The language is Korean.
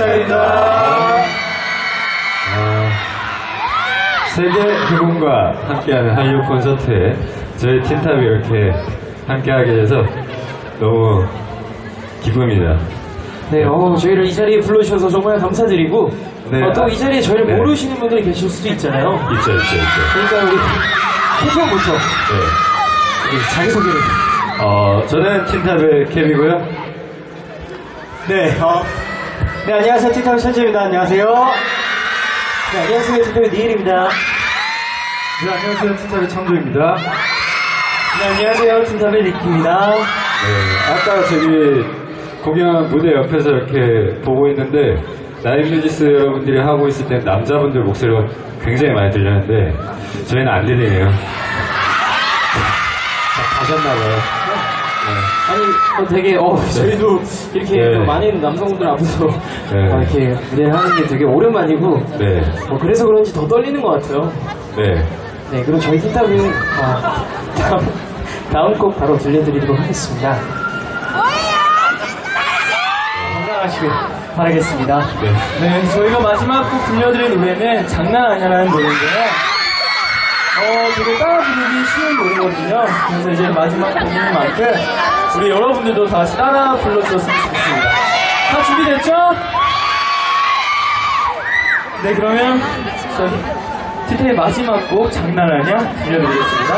틴탑입니다. 어, 세계 기금과 함께하는 한류 콘서트에 저희 틴탑이 이렇게 함께하게 돼서 너무 기쁩니다. 네, 어, 저희를 이 자리에 불러주셔서 정말 감사드리고, 네, 또이 자리에 저희를 네. 모르시는 분들이 계실 수도 있잖아요. 있죠, 있죠, 있죠. 그러니까 우리 태평부터 네. 우리 자기소개를. 어, 저는 틴탑의 캡이고요. 네, 어, 네, 안녕하세요. 틴탑의 천재입니다. 안녕하세요. 네, 안녕하세요. 틴탑의 니엘입니다. 네, 안녕하세요. 틴탑의 창조입니다. 네, 안녕하세요. 틴탑의 리키입니다. 네, 아까 저기 공연 무대 옆에서 이렇게 보고 있는데 라이브 뮤지스 여러분들이 하고 있을 때 남자분들 목소리가 굉장히 많이 들렸는데 저희는 안 들리네요. 다 가셨나봐요. 아니, 어, 되게, 어, 저희도 이렇게 네. 또 많은 남성분들 앞에서 네. 어, 이렇게 무대를 하는 게 되게 오랜만이고, 네, 뭐 그래서 그런지 더 떨리는 것 같아요. 네. 네, 그럼 저희 틴탑은 어, 다음, 다음 곡 바로 들려드리도록 하겠습니다. 건강하시길 바라겠습니다. 네. 네, 저희가 마지막 곡 들려드릴 노래는 장난 아니야라는 노래인데요. 어, 되게 따라 부르기 쉬운 노래거든요. 그래서 이제 마지막 곡인 만큼 우리 여러분들도 다 같이 따라 불러주셨으면 좋겠습니다. 다 준비됐죠? 네, 그러면 저희 티타의 마지막 곡 장난 아니야 들려드리겠습니다.